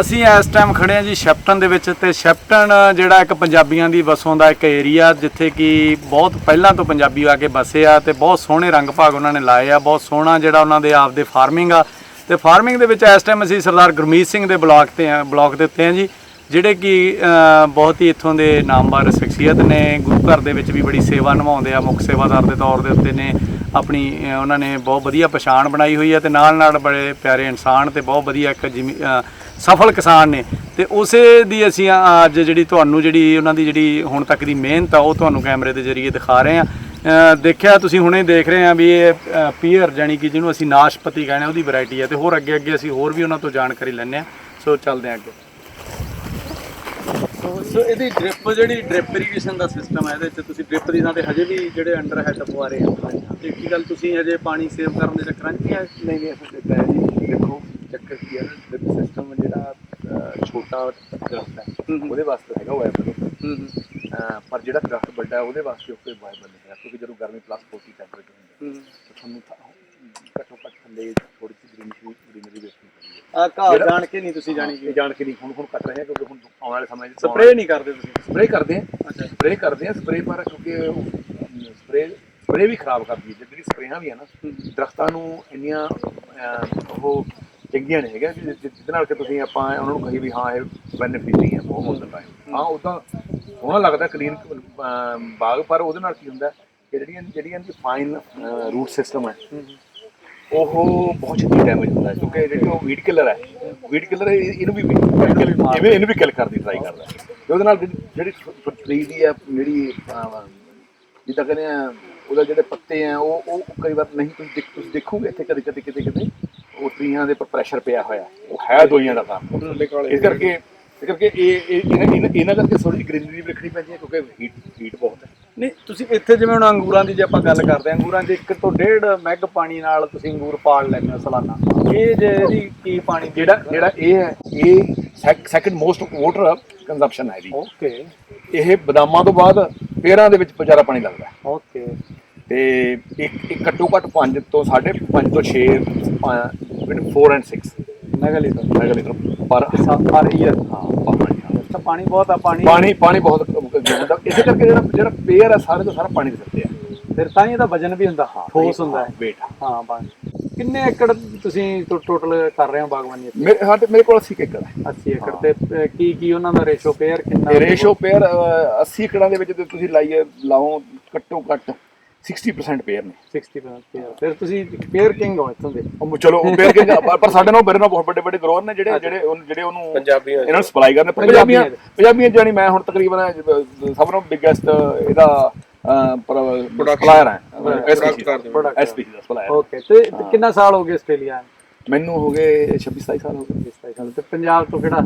ਅਸੀਂ ਇਸ ਟਾਈਮ ਖੜੇ ਹਾਂ ਜੀ ਸ਼ੈਪਟਨ ਦੇ ਵਿੱਚ ਤੇ ਸ਼ੈਪਟਨ, ਜਿਹੜਾ ਇੱਕ ਪੰਜਾਬੀਆਂ ਦੀ ਵਸੋਂ ਦਾ ਇੱਕ ਏਰੀਆ ਜਿੱਥੇ ਕਿ ਬਹੁਤ ਪਹਿਲਾਂ ਤੋਂ ਪੰਜਾਬੀ ਆ ਕੇ ਵਸੇ ਆ ਤੇ ਬਹੁਤ ਸੋਹਣੇ ਰੰਗ ਭਾਗ ਉਹਨਾਂ ਨੇ ਲਾਏ ਆ, ਬਹੁਤ ਸੋਹਣਾ ਜਿਹੜਾ ਉਹਨਾਂ ਦੇ ਆਪਦੇ ਫਾਰਮਿੰਗ ਆ ਤੇ ਫਾਰਮਿੰਗ ਦੇ ਵਿੱਚ ਇਸ ਟਾਈਮ ਅਸੀਂ ਸਰਦਾਰ ਗੁਰਮੀਤ ਸਿੰਘ ਦੇ ਬਲਾਕ ਤੇ ਆ ਬਲਾਕ ਦੇ ਉੱਤੇ ਆ ਜੀ। ਜਿਹੜੇ ਕਿ ਬਹੁਤ ਹੀ ਇੱਥੋਂ ਦੇ ਨਾਮਵਰ ਸ਼ਖਸੀਅਤ ਨੇ, ਗੁਰੂ ਘਰ ਦੇ ਵਿੱਚ ਵੀ ਬੜੀ ਸੇਵਾ ਨਿਭਾਉਂਦੇ ਆ, ਮੁੱਖ ਸੇਵਾਦਾਰ ਦੇ ਤੌਰ ਦੇ ਉੱਤੇ ਨੇ, ਆਪਣੀ ਉਹਨਾਂ ਨੇ ਬਹੁਤ ਵਧੀਆ ਪਛਾਣ ਬਣਾਈ ਹੋਈ ਹੈ ਤੇ ਨਾਲ ਨਾਲ ਬੜੇ ਪਿਆਰੇ ਇਨਸਾਨ ਤੇ ਬਹੁਤ ਵਧੀਆ ਇੱਕ ਜਿਮੀ ਸਫਲ ਕਿਸਾਨ ਨੇ। ਤੇ ਉਸੇ ਦੀ ਅਸੀਂ ਅੱਜ ਜਿਹੜੀ ਤੁਹਾਨੂੰ ਜਿਹੜੀ, ਉਹਨਾਂ ਦੀ ਜਿਹੜੀ ਹੁਣ ਤੱਕ ਦੀ ਮਿਹਨਤ ਆ, ਉਹ ਤੁਹਾਨੂੰ ਕੈਮਰੇ ਦੇ ਜ਼ਰੀਏ ਦਿਖਾ ਰਹੇ ਆ। ਦੇਖਿਆ ਤੁਸੀਂ ਹੁਣੇ ਦੇਖ ਰਹੇ ਆ ਵੀ ਇਹ ਪੀਅਰ ਜਾਨੀ ਕਿ ਜਿਹਨੂੰ ਅਸੀਂ ਨਾਸ਼ਪਤੀ ਕਹਿੰਦੇ ਆ, ਉਹਦੀ ਵੈਰਾਈਟੀ ਹੈ ਤੇ ਹੋਰ ਅੱਗੇ ਅੱਗੇ ਅਸੀਂ ਹੋਰ ਵੀ ਉਹਨਾਂ ਤੋਂ ਜਾਣਕਾਰੀ ਲੈਣੇ ਆ। ਸੋ ਚੱਲਦੇ ਆ ਅੱਗੇ। ਸੋ ਇਹਦੀ ਡ੍ਰਿਪ ਜਿਹੜੀ ਡ੍ਰਿਪ ਇਰੀਗੇਸ਼ਨ ਦਾ ਸਿਸਟਮ ਹੈ ਇਹਦੇ ਵਿੱਚ ਤੁਸੀਂ ਡ੍ਰਿਪ ਦੀ ਥਾਂ ਤੇ ਹਜੇ ਵੀ ਜਿਹੜੇ ਅੰਡਰ ਹੈਡ ਪਵਾ ਰਹੇ ਹੋ। ਤੇ ਕੀ ਗੱਲ ਤੁਸੀਂ ਹਜੇ ਪਾਣੀ ਸੇਵ ਕਰਨ ਦੇ ਚੱਕਰਾਂ 'ਚ ਨਹੀਂ ਆਏ? ਨਹੀਂ ਨਹੀਂ ਅਸਲ ਵਿੱਚ ਹੈ ਜੀ। ਦੇਖੋ ਚੱਕਰ ਕੀ ਹੈ ਨਾ ਸਿਸਟਮ ਜਿਹੜਾ ਛੋਟਾ ਦਰਖਤ ਹੈ ਹੂੰ ਹੂੰ। ਉਹਦੇ ਵਾਸਤੇ ਹੈਗਾ ਵਾਇਬਲ ਹੂੰ ਹੂੰ। ਪਰ ਜਿਹੜਾ ਦਰਖਤ ਵੱਡਾ ਹੈ ਉਹਦੇ ਵਾਸਤੇ ਉਹ ਕੋਈ ਵਾਇਬਲ ਨਹੀਂ ਹੈ ਕਿਉਂਕਿ ਜਦੋਂ ਗਰਮੀ ਪਲੱਸ 40 ਟੈਂਪਰੇਚਰ ਹੁੰਦਾ ਹੂੰ ਤਾਂ ਤੁਹਾਨੂੰ ਘੱਟੋ ਘੱਟ ਥੱਲੇ ਥੋੜੀ ਜਿਹੀ ਗ੍ਰੀਨਰੀ ਗ੍ਰੀਨਰੀ ਵੇਖਣੀ ਪੈਂਦੀ ਹੈ ਆ ਘਾਹ ਜਿਹੜਾ- ਜਾਣ ਕੇ ਨਹੀਂ ਤੁਸੀਂ ਜਾਣੀ ਜਾਣ ਕੇ ਨਹੀਂ ਹੁਣ ਹੁਣ ਕੱਟ ਰਹੇ ਹਾਂ ਕਿਉਂਕਿ ਹੁਣ ਆਉਣ ਵਾਲੇ ਸਮੇਂ 'ਚ ਸਪਰੇਅ ਨਹੀਂ ਕਰਦੇ ਤੁਸੀਂ। ਸਪਰੇਅ ਕਰਦੇ ਹਾਂ ਅੱਛਾ। ਸਪਰੇਅ ਕਰਦੇ ਹਾਂ ਸਪਰੇਅ ਪਰ ਕਿਉਂਕਿ ਸਪਰੇਅ ਸਪਰੇਅ ਵੀ ਖਰਾਬ ਕਰਦੀ ਹੈ। ਜਿਹੜੀ ਸਪਰੇਆਂ ਵੀ ਹੈ ਨਾ ਦਰਖਤਾਂ ਨੂੰ ਇੰਨੀਆਂ ਅਹ, ਉਹ ਚੰਗੀਆਂ ਨਹੀਂ ਹੈਗੀਆਂ ਕਿ ਜਿ- ਜਿਹਦੇ ਨਾਲ ਕਿ ਤੁਸੀਂ ਆਪਾਂ ਉਹਨਾਂ ਨੂੰ ਕਹੀ ਵੀ ਹਾਂ ਇਹ ਬੈਨੀਫਿਟ ਨਹੀਂ ਹੈ ਬਹੁਤ ਹੁੰਦਾ ਟਾਈਮ ਹਾਂ ਉਦਾਂ ਸੋਹਣਾ ਲੱਗਦਾ ਕਲੀਨ ਬਾਗ ਪਰ ਉਹਦੇ ਨਾਲ ਕੀ ਹੁੰਦਾ ਕਿ ਜਿਹੜੀਆਂ ਜਿਹੜੀਆਂ ਦੀ ਫਾਈਨ ਰੂਟ ਸਿਸਟਮ ਹੈ। ਉਹ ਬਹੁਤ ਛੇਤੀ ਡੈਮੇਜ ਹੁੰਦਾ ਹੈ ਕਿਉਂਕਿ ਜਿਹੜੀ ਉਹ ਵੀਡ ਕਿਲਰ ਹੈ ਵੀਡ ਕਿਲਰ ਇਹਨੂੰ ਵੀ ਇਵੇਂ ਇਹਨੂੰ ਵੀ ਕਿਲ ਕਰਦੀ ਟਰਾਈ ਕਰਦਾ। ਹੈ। ਤੇ ਉਹਦੇ ਨਾਲ ਜਿਹੜੀ- ਟਰੀ ਦੀ ਹੈ ਜਿਹੜੀ ਜਿੱਦਾਂ ਕਹਿੰਦੇ ਆ ਉਹਦਾ ਜਿਹੜੇ ਪੱਤੇ ਆ ਉਹ ਉਹ ਕਈ ਵਾਰ ਨਹੀਂ ਤੁਸੀਂ ਦੇਖ- ਤੁਸੀਂ ਦੇਖੋਗੇ ਇੱਥੇ ਕਦੇ ਕਦੇ ਕਿਤੇ ਕਿਤੇ ਉਹ ਟਰੀਆਂ ਦੇ ਉੱਪਰ ਪ੍ਰੈਸ਼ਰ ਪਿਆ ਹੋਇਆ ਉਹ ਹੈ ਦੋਈਆਂ ਦਾ ਕੰਮ। ਇਸ ਕਰਕੇ ਇਸ ਕਰਕੇ ਇਹ ਇਹ- ਇਹਨਾਂ ਇਹਨਾਂ- ਇਹਨਾਂ ਕਰਕੇ ਥੋੜੀ ਜਿਹੀ ਗ੍ਰੀਨਰੀ ਵੀ ਰੱਖਣੀ ਪੈਂਦੀ ਹੈ ਕਿਉਂਕਿ ਹੀਟ ਹੀਟ ਬਹੁਤ ਹੈ। ਨਹੀਂ ਤੁਸੀਂ ਇੱਥੇ ਜਿਵੇਂ ਹੁਣ ਅੰਗੂਰਾਂ ਦੀ ਜੇ ਆਪਾਂ ਗੱਲ ਕਰਦੇ ਹਾਂ ਅੰਗੂਰਾਂ 'ਚ ਇੱਕ ਤੋਂ ਡੇਢ ਮੈਗ ਪਾਣੀ ਨਾਲ ਤੁਸੀਂ ਅੰਗੂਰ ਪਾਲ ਲੈਂਦੇ ਹੋ ਸਾਲਾਨਾ। ਇਹ ਜੇ ਇਹਦੀ ਕੀ ਪਾਣੀ ਜਿਹੜਾ ਜਿਹੜਾ ਇਹ ਹੈ ਇਹ ਸੈਕੰਡ ਮੋਸਟ ਵਾਟਰ ਕੰਜ਼ੰਪਸ਼ਨ ਹੈ ਜੀ ਓਕੇ ਇਹ ਬਦਾਮਾਂ ਤੋਂ ਬਾਅਦ ਪੇਰਾਂ ਦੇ ਵਿੱਚ ਜ਼ਿਆਦਾ ਪਾਣੀ ਲੱਗਦਾ। ਓਕੇ ਤੇ ਇੱਕ ਇੱਕ ਘੱਟੋ ਘੱਟ 5 ਤੋਂ 5.5 ਤੋਂ 6 ਬਿਟਵੀਨ 4 ਐਂਡ 6 ਨਗਲੀ ਤੋਂ। ਮੈਗਾਲੀਟਰ ਪਰ ਪਰ ਈਅਰ ਹਾਂ ਪਾਣੀ ਹਾਂ। ਤਾਂ ਪਾਣੀ ਬਹੁਤ ਆ ਪਾਣੀ ਪਾਣੀ ਪਾਣੀ ਬਹੁਤ ਹੁੰਦਾ ਇਸੇ ਕਰਕੇ ਜਿਹੜਾ ਜਿਹੜਾ ਪੇਅਰ ਹੈ ਸਾਰੇ ਦਾ ਸਾਰਾ ਪਾਣੀ ਦੇ ਦਿੱਤੇ ਆ। ਫਿਰ ਤਾਂ ਹੀ ਇਹਦਾ ਵਜਨ ਵੀ ਹੁੰਦਾ। ਠੋਸ ਹੁੰਦਾ ਹੈ। ਵੇਟ ਹਾਂ ਪਾਣੀ ਕਿੰਨੇ ਏਕੜ ਤੁਸੀਂ ਟੋਟਲ ਕਰ ਰਹੇ ਹੋ ਬਾਗਬਾਨੀ ਇੱਥੇ? ਮੇਰੇ ਸਾਡੇ ਮੇਰੇ ਕੋਲ 80 ਏਕੜ ਹੈ। 80 ਏਕੜ ਤੇ ਅਹ, ਕੀ ਕੀ ਉਹਨਾਂ ਦਾ ਰੇਸ਼ੋ ਪੇਅਰ ਕਿੰਨਾ ਰੇਸ਼ੋ ਪੇਅਰ 80 ਏਕੜਾਂ ਦੇ ਵਿੱਚ ਤੁਸੀਂ ਲਾਈਏ ਲਾਓ ਘੱਟੋ ਘੱਟ 60% ਪੇਅਰ ਨੇ। 60% ਪੇਅਰ ਫਿਰ ਤੁਸੀਂ ਪੇਅਰ ਕਿੰਗ ਹੋ ਇੱਥੋਂ ਦੇ। ਉਹ ਚਲੋ ਪੇਅਰ ਕੇ ਪਰ ਸਾਡੇ ਨਾਲ ਮੇਰੇ ਨਾਲ ਬਹੁਤ ਵੱਡੇ ਵੱਡੇ ਗਰੋਰ ਨੇ ਜਿਹੜੇ ਜਿਹੜੇ ਉਹਨੂੰ- ਜਿਹੜੇ ਉਹਨੂੰ ਪੰਜਾਬੀ ਇਹਨਾਂ ਨੂੰ ਸਪਲਾਈ ਕਰਦੇ ਪੰਜਾਬੀਆਂ ਪੰਜਾਬੀਆਂ ਪੰਜਾਬੀਆਂ ਜਾਨੀ ਮੈਂ ਹੁਣ ਤਕਰੀਬਨ ਸਭ ਤੋਂ ਬਿਗੇਸਟ ਇਹਦਾ ਸਪਲਾਇਰ ਹੈ. ਐਸਪੀਸੀ ਦਾ ਸਪਲਾਇਰ ਓਕੇ ਤੇ ਕਿੰਨਾ ਸਾਲ ਹੋ ਗਏ ਆਸਟ੍ਰੇਲੀਆ ਮੈਨੂੰ ਹੋ ਗਏ 26 27 ਸਾਲ ਹੋ ਗਏ। ਇਸ ਸਾਲ। ਤੇ ਪੰਜਾਬ ਤੋਂ ਕਿਹੜਾ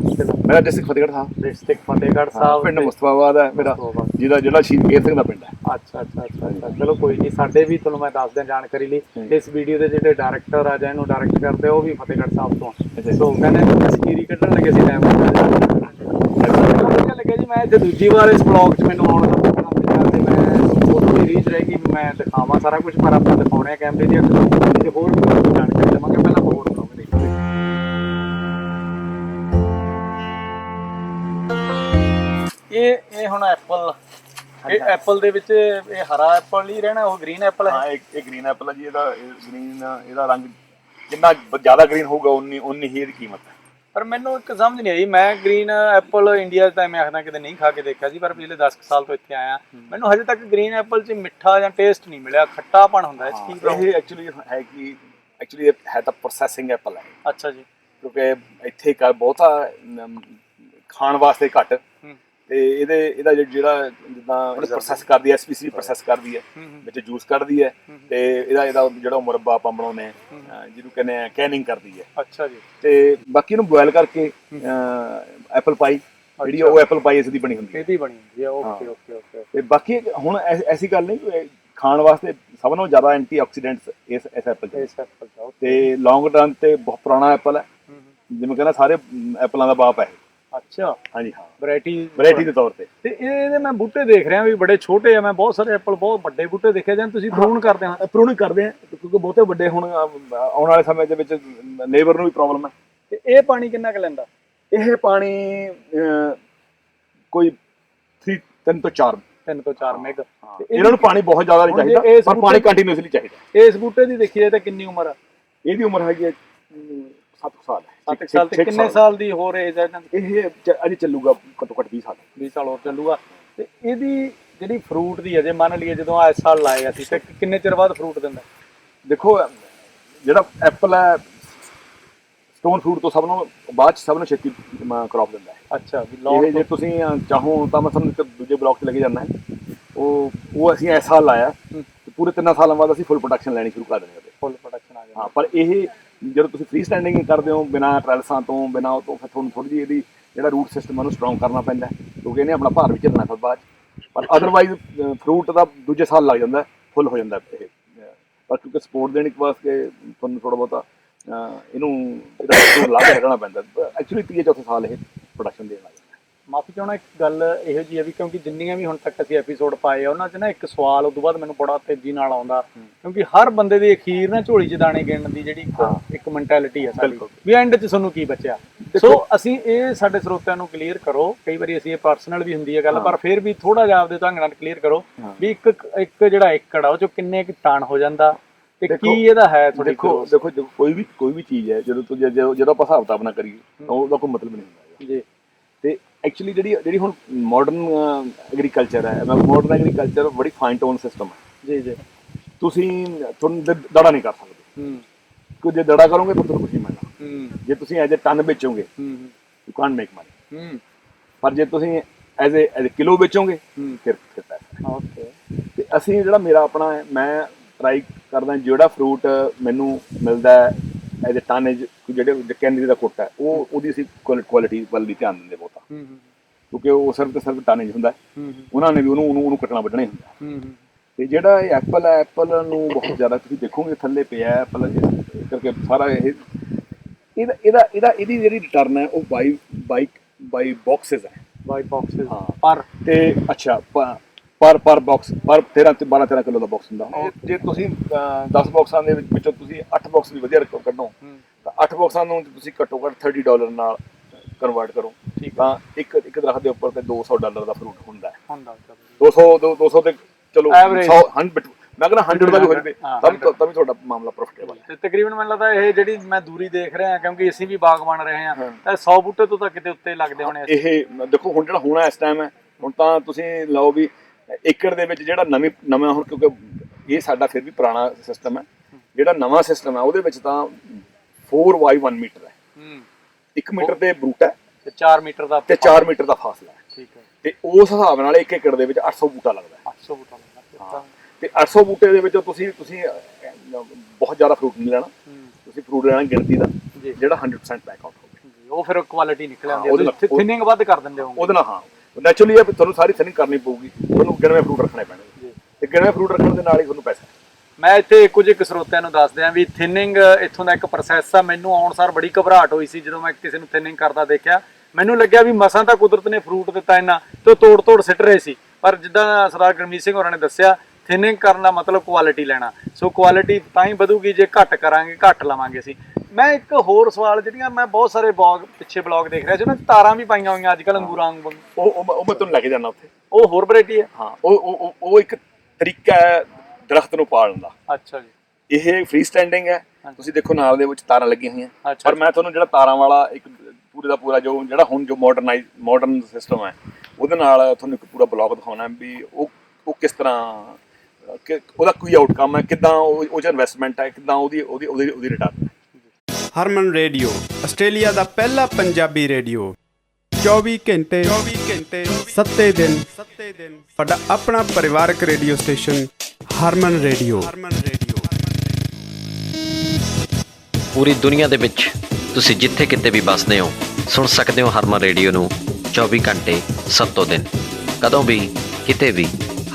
ਮੇਰਾ ਡਿਸਟ੍ਰਿਕਟ ਫਤਿਹਗੜ੍ਹ ਸਾਹਿਬ। ਡਿਸਟ੍ਰਿਕਟ ਫਤਿਹਗੜ੍ਹ ਸਾਹਿਬ ਪਿੰਡ ਤੇ- ਮੁਸਤਫਾਬਾਦ ਹੈ ਮੇਰਾ। ਮੁਸਤਫਾਬਾਦ। ਜਿਹਦਾ ਜਿਹੜਾ ਸ਼ਹੀਦ ਕੇਰ ਸਿੰਘ ਦਾ ਪਿੰਡ ਹੈ। ਅੱਛਾ ਅੱਛਾ ਅੱਛਾ ਅੱਛਾ। ਚਲੋ ਕੋਈ ਨਹੀਂ ਸਾਡੇ ਵੀ ਤੁਹਾਨੂੰ ਮੈਂ ਦੱਸ ਦਿਆਂ ਜਾਣਕਾਰੀ ਲਈ ਇਸ ਵੀਡੀਓ ਦੇ ਜਿਹੜੇ ਡਾਇਰੈਕਟਰ ਆ ਜਾਂ ਇਹਨੂੰ ਡਾਇਰੈਕਟ ਕਰਦੇ ਆ, ਉਹ ਵੀ ਫਤਿਹਗੜ੍ਹ ਸਾਹਿਬ ਤੋਂ ਆ। ਸੋ ਕਹਿੰਦੇ ਸਕੀਰੀ ਕੱਢਣ ਲੱਗੇ ਸੀ ਟਾਈਮ ਲੱਗਿਆ ਜੀ ਮੈਂ ਇੱਥੇ ਦੂਜੀ ਵਾਰ ਇਸ ਬਲੌਗ 'ਚ ਮੈਨੂੰ ਆਉਣ ਦਾ ਮੌਕਾ ਮਿਲਿਆ ਤੇ ਮੈਂ ਵੀ ਦਿਖਾਵਾਂ ਸਾਰਾ ਕੁਝ ਪਰ ਆਪਾਂ ਦਿਖਾਉਣੇ ਆ ਕੈਮਰੇ ਦੀ ਤੇ ਹੋਰ ਵੀ ਤੁਹਾਨੂੰ ਜਾਣਕਾਰੀ ਦੇਵਾਂਗੇ। ਪਹਿਲਾਂ ਇਹ ਹੁਣ ਐਪਲ ਇਹ ਐਪਲ ਦੇ ਵਿੱਚ ਇਹ ਹਰਾ ਐਪਲ ਹੀ ਰਹਿਣਾ ਉਹ ਗ੍ਰੀਨ ਐਪਲ ਹੈ। ਹਾਂ ਇਹ ਇਹ ਗ੍ਰੀਨ ਐਪਲ ਹੈ ਜੀ ਇਹਦਾ ਗ੍ਰੀਨ ਇਹਦਾ ਰੰਗ ਜਿੰਨਾ ਜ਼ਿਆਦਾ ਗ੍ਰੀਨ ਹੋਊਗਾ ਉਨੀ ਉਨੀ ਹੀ ਇਹਦੀ ਕੀਮਤ ਹੈ। ਪਰ ਮੈਨੂੰ ਇੱਕ ਸਮਝ ਨਹੀਂ ਆਈ ਮੈਂ ਗ੍ਰੀਨ ਐਪਲ ਇੰਡੀਆ ਤਾਂ ਮੈਂ ਆਖਦਾ ਕਿਤੇ ਨਹੀਂ ਖਾ ਕੇ ਦੇਖਿਆ ਸੀ ਪਰ ਪਿਛਲੇ 10 ਕੁ ਸਾਲ ਤੋਂ ਇੱਥੇ ਆਇਆ। ਮੈਨੂੰ ਹਜੇ ਤੱਕ ਗ੍ਰੀਨ ਐਪਲ 'ਚ ਮਿੱਠਾ ਜਾਂ ਟੇਸਟ ਨਹੀਂ ਮਿਲਿਆ ਖੱਟਾਪਣ ਹੁੰਦਾ ਇਸ ਕੀ? ਇਹ ਐਕਚੁਅਲੀ ਹੈ ਕਿ ਐਕਚੁਅਲੀ ਹੈ ਤਾਂ ਪ੍ਰੋਸੈਸਿੰਗ ਐਪਲ ਹੈ। ਅੱਛਾ ਜੀ। ਕਿਉਂਕਿ ਇੱਥੇ ਕਾ ਬਹੁਤਾ ਖਾਣ ਵਾਸਤੇ ਘੱਟ। ਤੇ ਇਹਦੇ ਇਹਦਾ ਜਿਹੜਾ- ਜਿੱਦਾਂ ਪ੍ਰੋਸੈਸ ਕਰਦੀ ਐਸਪੀਸੀ ਪ੍ਰੋਸੈਸ ਕਰਦੀ ਹੂੰ। ਵਿੱਚ ਜੂਸ ਕੱਢਦੀ ਹੈ ਤੇ ਇਹਦਾ ਇਹਦਾ ਜਿਹੜਾ ਮੁਰੱਬਾ ਆਪਾਂ ਆ ਅਹ, ਜਿਹਨੂੰ ਕਹਿੰਦੇ ਆ ਕੈਨਿੰਗ ਕਰਦੀ ਹੈ। ਅੱਛਾ ਜੀ। ਤੇ ਬਾਕੀ ਇਹਨੂੰ ਬੋਇਲ ਕਰਕੇ ਐਪਲ ਪਾਈ ਜਿਹੜੀ ਉਹ ਐਪਲ ਪਾਈ ਇਸ ਦੀ ਬਣੀ ਹੁੰਦੀ ਹੈ। ਇਹਦੀ ਬਣੀ ਹੁੰਦੀ ਹੈ। ਓਕੇ ਓਕੇ ਓਕੇ ਤੇ ਬਾਕੀ ਹੁਣ ਐ- ਐਸੀ ਗੱਲ ਨਹੀਂ ਕਿ ਖਾਣ ਵਾਸਤੇ ਸਭ ਨਾਲੋਂ ਜ਼ਿਆਦਾ ਐਂਟੀਆਕਸੀਡੈਂਟਸ ਇਸ ਇਸ ਐਪਲ 'ਚ ਇਸ ਐਪਲ ਦਾ okay, ਤੇ ਲੌਂਗ ਟਰਮ ਤੇ ਬਹੁਤ ਪੁਰਾਣਾ ਐਪਲ ਹੈ। ਜਿਵੇਂ ਕਹਿੰਦਾ ਸਾਰੇ ਐਪਲਾਂ ਦਾ ਬਾਪ ਹੈ ਇਹ। ਅੱਛਾ। ਹਾਂਜੀ ਹਾਂ। ਵੈਰਾਈਟੀ ਵੈਰਾਈਟੀ ਦੇ ਤੌਰ ਤੇ। ਤੇ ਇਹ- ਇਹਦੇ ਮੈਂ ਬੂਟੇ ਦੇਖ ਰਿਹਾ ਵੀ ਬੜੇ ਛੋਟੇ ਆ ਮੈਂ ਬਹੁਤ ਸਾਰੇ ਐਪਲ ਬਹੁਤ ਵੱਡੇ ਬੂਟੇ ਦੇਖੇ ਜਾਂ ਤੁਸੀਂ ਪ੍ਰੂਨ ਕਰਦੇ ਹੋ? ਅਪਰੂਵ ਕਰਦੇ ਆ ਕਿਉਂਕਿ ਬਹੁਤੇ ਵੱਡੇ ਹੁਣ ਅ, ਆਉਣ ਵਾਲੇ ਸਮੇਂ ਦੇ ਵਿੱਚ ਲੇਬਰ ਨੂੰ ਵੀ ਪ੍ਰੋਬਲਮ ਹੈ ਤੇ ਇਹ ਪਾਣੀ ਕਿੰਨਾ ਕੁ ਲੈਂਦਾ? ਇਹ ਪਾਣੀ ਅਹ, ਕੋਈ 3 ਤਿੰਨ ਤੋਂ 4 3 ਤੋਂ 4 ਮੈਗ ਤੇ ਇਹਨਾਂ ਨੂੰ ਪਾਣੀ ਬਹੁਤ ਜ਼ਿਆਦਾ ਨਹੀਂ ਚਾਹੀਦਾ ਇਸ ਪਰ ਪਾਣੀ ਬੂਟੇ- ਕੰਟੀਨਿਊਸਲੀ ਚਾਹੀਦਾ। ਇਸ ਬੂਟੇ ਦੀ ਦੇਖੀਏ ਤਾਂ ਕਿੰਨੀ ਉਮਰ ਆ? ਇਹਦੀ ਉਮਰ ਹੈਗੀ 7 ਸਾਲ ਹੈ। 7 ਸਾਲ ਤੇ ਕਿੰਨੇ ਸਾਲ। ਦੀ ਹੋਰ ਏਜ ਹੈ ਇਹਨਾਂ ਇਹ ਅਜੇ ਚੱਲੂਗਾ ਘੱਟੋ ਘੱਟ 20 ਸਾਲ। 20 ਸਾਲ ਹੋਰ ਚੱਲੂਗਾ। ਤੇ ਇਹਦੀ ਜਿਹੜੀ ਫਰੂਟ ਦੀ ਅਜੇ ਮੰਨ ਲਈਏ ਜਦੋਂ ਇਸ ਸਾਲ ਲਾਏ ਅਸੀਂ ਤੇ ਕਿੰਨੇ ਚਿਰ ਬਾਅਦ ਫਰੂਟ ਦਿੰਦਾ? ਦੇਖੋ ਜਿਹੜਾ ਐਪਲ ਹੈ ਸਟੋਨ ਫਰੂਟ ਤੋਂ ਸਭ ਨੂੰ ਬਾਅਦ ਚ ਸਭ ਨੂੰ ਛੇਤੀ ਕ੍ਰੌਪ ਦਿੰਦਾ ਹੈ। ਅੱਛਾ ਵੀ ਇਹ ਜੇ ਤੁਸੀਂ ਚਾਹੋ ਤਾਂ ਮੈਂ ਤੁਹਾਨੂੰ ਇੱਕ ਦੂਜੇ ਬਲੌਕ ਤੇ ਲੈ ਕੇ ਜਾਣਾ ਹੈ। ਉਹ ਉਹ ਅਸੀਂ ਇਸ ਸਾਲ ਲਾਇਆ। ਹੂੰ। ਤੇ ਪੂਰੇ ਤਿੰਨ ਸਾਲਾਂ ਬਾਅਦ ਅਸੀਂ ਫੁੱਲ ਪ੍ਰੋਡਕਸ਼ਨ ਲੈਣੀ ਸ਼ੁਰੂ ਕਰ ਦੇਣੀ ਉਹਦੇ। ਫੁੱਲ ਪ੍ਰੋਡਕਸ਼ਨ ਆ ਗਿਆ ਹਾਂ ਪਰ ਇਹ ਜਦੋਂ ਤੁਸੀਂ ਫ੍ਰੀ ਸਟੈਂਡਿੰਗ ਕਰਦੇ ਹੋ, ਬਿਨਾ ਟ੍ਰੈਲਸਾਂ ਤੋਂ, ਬਿਨਾ ਉਹ ਤੋਂ, ਫਿਰ ਤੁਹਾਨੂੰ ਥੋੜੀ ਜਿਹੀ ਇਹਦੀ ਜਿਹੜਾ ਰੂਟ ਸਿਸਟਮ ਉਹਨੂੰ ਸਟਰੋਂਗ ਕਰਨਾ ਪੈਂਦਾ ਕਿਉਂਕਿ ਇਹਨੇ ਆਪਣਾ ਭਾਰ ਵੀ ਝੱਲਣਾ ਫਿਰ ਬਾਅਦ 'ਚ। ਪਰ ਅਦਰਵਾਈਜ਼ ਫਰੂਟ ਦਾ ਦੂਜੇ ਸਾਲ ਲੱਗ ਜਾਂਦਾ ਫੁੱਲ ਹੋ ਜਾਂਦਾ ਇਹ ਪਰ ਕਿਉਂਕਿ ਸਪੋਰਟ ਦੇਣ ਵਾਸਤੇ ਤੁਹਾਨੂੰ ਥੋੜਾ ਬਹੁਤਾ ਇਹਨੂੰ ਇਹਦਾ ਫਰੂਟ ਲਾ ਪੈਂਦਾ ਐਕਚੁਅਲੀ ਤੀਏ ਚੌਥੇ ਸਾਲ ਇਹ ਪ੍ਰੋਡਕਸ਼ਨ ਦੇਣ ਲੱਗ ਮਾਫੀ ਚਾਹਣਾ ਇੱਕ ਗੱਲ ਇਹੋ ਜੀ ਹੈ ਵੀ ਕਿਉਂਕਿ ਜਿੰਨੀਆਂ ਵੀ ਹੁਣ ਤੱਕ ਅਸੀਂ ਐਪੀਸੋਡ ਪਾਏ ਆ ਉਹਨਾਂ 'ਚ ਨਾ ਇੱਕ ਸਵਾਲ ਉਸ ਤੋਂ ਬਾਅਦ ਮੈਨੂੰ ਬੜਾ ਤੇਜ਼ੀ ਨਾਲ ਆਉਂਦਾ ਕਿਉਂਕਿ ਹਰ ਬੰਦੇ ਦੇ ਅਖੀਰ ਨਾ ਝੋਲੀ 'ਚ ਦਾਣੇ ਗਿਣਨ ਦੀ ਜਿਹੜੀ ਇੱਕ-। ਇੱਕ ਮੈਂਟੈਲਿਟੀ ਹੈ ਸਾਡੀ। ਵੀ ਐਂਡ 'ਚ ਤੁਹਾਨੂੰ ਕੀ ਬਚਿਆ? ਸੋ ਅਸੀਂ ਇਹ ਸਾਡੇ ਸਰੋਤਿਆਂ ਨੂੰ ਕਲੀਅਰ ਕਰੋ। ਕਈ ਵਾਰੀ ਅਸੀਂ ਇਹ ਪਰਸਨਲ ਵੀ ਹੁੰਦੀ ਹੈ ਗੱਲ ਪਰ ਫਿਰ ਵੀ ਥੋੜਾ ਜਿਹਾ ਆਪਦੇ ਢੰਗ ਨਾਲ ਕਲੀਅਰ ਕਰੋ। ਵੀ ਇੱਕ ਇੱਕ ਜਿਹੜਾ ਏਕੜ ਆ ਉਹ 'ਚ ਕਿੰਨੇ ਕੁ ਟਨ ਹੋ ਜਾਂਦਾ ਤੇ ਕੀ ਇਹਦਾ ਹੈ ਥੋੜੀ ਦੇਖੋ ਦੇਖੋ ਕੋਈ ਵੀ ਕੋਈ ਵੀ ਚੀਜ਼ ਹੈ ਜਦੋਂ ਤੁਸੀਂ ਜਦੋਂ ਜਦੋਂ ਆਪਾਂ ਹਿਸਾਬ ਕਿਤਾਬ ਨਾ ਕਰੀਏ ਤਾਂ ਉਹਦਾ ਕੋਈ ਮਤਲਬ ਨਹੀਂ ਹੁੰਦਾ। ਜੀ। ਤੇ ਐਕਚੁਅਲੀ ਜਿਹੜੀ ਜਿਹੜੀ ਹੁਣ ਮਾਡਰਨ ਐਗਰੀਕਲਚਰ ਹੈ ਮਾਡਰਨ ਐਗਰੀਕਲਚਰ ਬੜੀ ਫਾਈਨ ਟੋਨ ਸਿਸਟਮ ਹੈ। ਜੀ ਜੀ। ਤੁਸੀਂ ਤੁਹਾਨੂੰ ਦੜਾ ਨਹੀਂ ਕਰ ਸਕਦੇ। ਹੂੰ। ਕਿਉਂਕਿ ਜੇ ਦੜਾ ਕਰੋਗੇ ਤਾਂ ਤੁਹਾਨੂੰ ਕੁਝ ਨਹੀਂ ਮਿਲਣਾ। ਹੂੰ। ਜੇ ਤੁਸੀਂ ਐਜ਼ ਅ ਟਨ ਵੇਚੋਗੇ ਹੂੰ ਯੂ ਕਾਂਟ ਮੇਕ ਮਨੀ ਹੂੰ। ਪਰ ਜੇ ਤੁਸੀਂ as a as a kilo ਵੇਚੋਗੇ ਹੂੰ। ਫਿਰ ਫਿਰ ਪੈਸਾ। ਓਕੇ ਤੇ ਅਸੀਂ ਜਿਹੜਾ ਮੇਰਾ ਆਪਣਾ ਹੈ, ਮੈਂ ਟਰਾਈ ਕਰਦਾ ਜਿਹੜਾ ਫਰੂਟ ਮੈਨੂੰ ਮਿਲਦਾ ਹੈ ਐਜ਼ ਅ ਟਨੇਜ ਜਿਹੜੇ ਕੈਂਡੀ ਦਾ ਕੁੱਟ ਹੈ ਉਹ ਉਹਦੀ ਅਸੀਂ ਕੁਆਲਿਟੀ ਵੱਲ ਦੀ ਧਿਆਨ ਦਿੰਦੇ ਬਹੁਤਾ। ਹੂੰ ਹੂੰ ਕਿਉਂਕਿ ਉਹ ਸਿਰਫ ਤੇ ਸਿਰਫ ਟਨੇਜ ਹੁੰਦਾ ਉਹਨਾਂ ਨੇ ਵੀ ਉਹਨੂੰ ਉਹਨੂੰ ਉਹਨੂੰ ਕੱਟਣਾ ਵੱਢਣਾ ਹੁੰਦਾ ਹੈ। ਤੇ ਜਿਹੜਾ ਇਹ ਐਪਲ ਹੈ ਐਪਲ ਨੂੰ ਬਹੁਤ ਜ਼ਿਆਦਾ ਤੁਸੀਂ ਦੇਖੋਗੇ ਥੱਲੇ ਪਿਆ ਐਪਲ ਕਰਕੇ ਸਾਰਾ ਇਹ ਇਹਦਾ ਇਹਦਾ ਇਹਦਾ ਇਹਦੀ ਜਿਹੜੀ ਰਿਟਰਨ ਹੈ ਉਹ ਬਾਈ ਬਾਈ ਬਾਈ ਬਾਕਸਸ ਹੈ। ਵਾਈਟ ਬਾਕਸਸ ਹਾਂ। ਪਰ ਤੇ ਅੱਛਾ ਪਰ ਪਰ ਬਾਕਸ ਪਰ 13 ਤੇ 12 13 ਕਿਲੋ ਦਾ ਬਾਕਸ ਹੁੰਦਾ। ਜੇ- ਜੇ ਤੁਸੀਂ 10 ਬਾਕਸਾਂ ਦੇ ਵਿੱਚ ਵਿੱਚੋਂ ਤੁਸੀਂ 8 ਬਾਕਸ ਵੀ ਵਧੀਆ ਰੱਖੋ ਕੱਢੋ ਤਾਂ 8 ਬਾਕਸਾਂ ਨੂੰ ਤੁਸੀਂ ਘੱਟੋ ਘੱਟ 30 ਡਾਲਰ ਨਾਲ ਕਨਵਰਟ ਕਰੋ। ਠੀਕ ਤਾਂ ਇੱਕ ਇੱਕ ਦਰਖਤ ਦੇ ਉੱਪਰ ਤੇ 200 ਡਾਲਰ ਦਾ ਫਰੂਟ ਹੁੰਦਾ ਹੈ। ਹੁੰਦਾ। ਚਲੋ 200 ਦੋ- 200 ਤੇ ਚਲੋ Average। 100 100 ਮੈਂ ਕਹਿੰਦਾ 100 ਦਾ ਵੀ ਹੋ ਜਵੇ ਹਾਂ, ਤਾਂ ਵੀ ਤਾਂ ਵੀ ਤੁਹਾਡਾ ਮਾਮਲਾ ਪ੍ਰੋਫਿਟੇਬਲ ਹੈ। ਤੇ ਤਕਰੀਬਨ ਮੈਨੂੰ ਲੱਗਦਾ ਇਹ ਜਿਹੜੀ ਮੈਂ ਦੂਰੀ ਦੇਖ ਰਿਹਾ ਕਿਉਂਕਿ ਅਸੀਂ ਵੀ ਬਾਗ ਬਣ ਰਹੇ ਹਾਂ ਹਾਂ। ਤਾਂ 100 ਬੂਟੇ ਤੋਂ ਤਾਂ ਕਿਤੇ ਉੱਤੇ ਲੱਗਦੇ ਹੋਣੇ ਇਹ ਦੇਖੋ ਹੁਣ ਜਿਹੜਾ ਹੋਣਾ ਇਸ ਟਾਈਮ ਹੈ ਹੁਣ ਤਾਂ ਤੁਸੀਂ ਲਓ ਵੀ ਏਕੜ ਦੇ ਵਿੱਚ ਜਿਹੜਾ ਨਵੀਂ ਨਵਾਂ ਹੁਣ ਕਿਉਂਕਿ ਇਹ ਸਾਡਾ ਫਿਰ ਵੀ ਪੁਰਾਣਾ ਸਿਸਟਮ ਹੈ ਜਿਹੜਾ ਨਵਾਂ ਸਿਸਟਮ ਹੈ ਉਹਦੇ ਵਿੱਚ ਤਾਂ 4y1 ਮੀਟਰ ਹੈ। ਹੂੰ। 1 ਮੀਟਰ ਤੇ ਬੂਟਾ ਹੈ ਤੇ 4 ਮੀਟਰ ਦਾ ਤੇ 4 ਮੀਟਰ ਦਾ ਫਾਸਲਾ ਹੈ। ਠੀਕ ਹੈ। ਤੇ ਉਸ ਹਿਸਾਬ ਨਾਲ 1 ਏਕੜ ਦੇ ਵਿੱਚ 800 ਬੂਟਾ ਲੱਗਦਾ ਹੈ। 800 ਬੂਟਾ ਲੱਗਦਾ ਤਾਂ। ਤੇ 800 ਬੂਟੇ ਦੇ ਵਿੱਚੋਂ ਤੁਸੀਂ ਤੁਸੀਂ ਬਹੁਤ ਜ਼ਿਆਦਾ ਫਰੂਟ ਨਹੀਂ ਲੈਣਾ। ਹੂੰ। ਤੁਸੀਂ ਫਰੂਟ ਲੈਣਾ ਗਿਣਤੀ ਦਾ ਜਿਹੜਾ 100% ਪੈਕ ਆਊਟ ਹੋਵੇ। ਉਹ ਫਿਰ ਕੁਆਲਿਟੀ ਨਿਕਲ ਹਾਂ, ਆਉਂਦੀ ਹੈ। ਥਿਨਿੰਗ ਵੱਧ ਕਰ ਦਿੰਦੇ ਹੋਗੇ ਉਹਦੇ ਨਾਲ ਹਾਂ। ਨੈਚੁਰਲੀ ਵੀ ਤੁਹਾਨੂੰ ਸਾਰੀ ਥਿਨਿੰਗ ਕਰਨੀ ਪਊਗੀ। ਤੁਹਾਨੂੰ ਗਿਣਵੇਂ ਫਰੂਟ ਰੱਖਣੇ ਪੈਣਗੇ। ਤੇ ਗਿਣਵੇਂ ਫਰੂਟ ਰੱਖਣ ਦੇ ਨਾਲ ਹੀ ਤੁਹਾਨੂੰ ਪੈਸਾ। ਮੈਂ ਇੱਥੇ ਕੁਝ ਇੱਕ ਸਰੋਤਿਆਂ ਨੂੰ ਦੱਸ ਦਿਆਂ ਵੀ ਥਿਨਿੰਗ ਇੱਥੋਂ ਦਾ ਇੱਕ ਪ੍ਰੋਸੈਸ ਆ। ਮੈਨੂੰ ਆਉਣ ਸਾਰ ਬੜੀ ਘਬਰਾਹਟ ਹੋਈ ਸੀ ਜਦੋਂ ਮੈਂ ਕਿਸੇ ਨੂੰ ਥਿਨਿੰਗ ਕਰਦਾ ਦੇਖਿਆ। ਮੈਨੂੰ ਲੱਗਿਆ ਵੀ ਮਸਾਂ ਤਾਂ ਕੁਦਰਤ ਨੇ ਫਰੂਟ ਦਿੱਤਾ ਇੰਨਾ ਤੇ ਤੋੜ ਤੋੜ ਸਿੱਟ ਰਹੇ ਸੀ। ਪਰ ਜਿੱਦਾਂ ਸਰਦਾਰ ਗਰਮੀਤ ਸਿੰਘ ਹੋਰਾਂ ਨੇ ਦੱਸਿਆ ਥਿਨਿੰਗ ਕਰਨ ਦਾ ਮਤਲਬ ਕੁਆਲਿਟੀ ਲੈਣਾ। ਸੋ ਕੁਆਲਿਟੀ ਤਾਂ ਹੀ ਵਧੂਗੀ ਜੇ ਘੱਟ ਕਰਾਂਗੇ ਘੱਟ ਲਵਾਂਗੇ ਅਸੀਂ। ਮੈਂ ਇੱਕ ਹੋਰ ਸਵਾਲ ਜਿਹੜੀਆਂ ਮੈਂ ਬਹੁਤ ਸਾਰੇ ਬਲੌਗ ਪਿੱਛੇ ਬਲੌਗ ਦੇਖ ਰਿਹਾ ਸੀ ਤਾਰਾਂ ਵੀ ਪਾਈਆਂ ਹੋਈਆਂ ਅੱਜ ਕੱਲ ਅੰਗੂਰਾਂ ਵਾਂਗੂ। ਉਹ ਉਹ ਮੈਂ- ਉਹ ਮੈਂ ਤੁਹਾਨੂੰ ਲੈ ਕੇ ਜਾਣਾ ਉੱਥੇ। ਉਹ ਹੋਰ ਵੈਰਾਈਟੀ ਹੈ? ਹਾਂ ਉਹ ਉਹ ਉਹ- ਉਹ ਇੱਕ ਤਰੀਕਾ ਹੈ ਦਰਖਤ ਨੂੰ ਪਾਲਣ ਦਾ। ਅੱਛਾ ਜੀ। ਇਹ ਫ੍ਰੀ ਸਟੈਂਡਿੰਗ ਹੈ। ਹਾਂਜੀ। ਤੁਸੀਂ ਦੇਖੋ ਨਾਲ ਦੇ ਵਿੱਚ ਤਾਰਾਂ ਲੱਗੀਆਂ ਹੋਈਆਂ। ਅੱਛਾ। ਪਰ ਮੈਂ ਤੁਹਾਨੂੰ ਜਿਹੜਾ ਤਾਰਾਂ ਵਾਲਾ ਇੱਕ ਪੂਰੇ ਦਾ ਪੂਰਾ ਜੋ ਜਿਹੜਾ ਹੁਣ ਜੋ ਮਾਡਰਨਾਈਜ਼ ਮਾਡਰਨ ਸਿਸਟਮ ਹੈ ਉਹਦੇ ਨਾਲ ਤੁਹਾਨੂੰ ਇੱਕ ਪੂਰਾ ਬਲੌਗ ਦਿਖਾਉਣਾ ਹੈ ਵੀ ਉਹ ਉਹ ਕਿਸ ਤਰ੍ਹਾਂ ਕਿ ਉਹਦਾ ਕੀ ਆਊਟਕਮ ਹੈ ਕਿਦਾਂ ਉਹ ਉਹ ਚ ਇਨਵੈਸਟਮੈਂਟ ਹੈ ਕਿਦਾਂ ਉਹਦੀ ਉਹਦੀ ਉਹਦੀ ਉਹਦੀ ਰਿਟਰਨ ਹੈ। ਹਰਮਨ ਰੇਡੀਓ ਆਸਟ੍ਰੇਲੀਆ ਦਾ ਪਹਿਲਾ ਪੰਜਾਬੀ ਰੇਡੀਓ। 24 ਘੰਟੇ 24 ਘੰਟੇ 7 ਦਿਨ 7 ਦਿਨ। ਸਾਡਾ ਆਪਣਾ ਪਰਿਵਾਰਕ radio station Harman radio. Harman radio. ਪੂਰੀ ਦੁਨੀਆ ਦੇ ਵਿੱਚ ਤੁਸੀਂ ਜਿੱਥੇ ਕਿਤੇ ਵੀ ਵੱਸਦੇ ਹੋ ਸੁਣ ਸਕਦੇ ਹੋ ਹਰਮਨ ਰੇਡੀਓ ਨੂੰ 24 ਘੰਟੇ ਸੱਤੋ ਦਿਨ। ਕਦੋਂ ਵੀ ਕਿਤੇ ਵੀ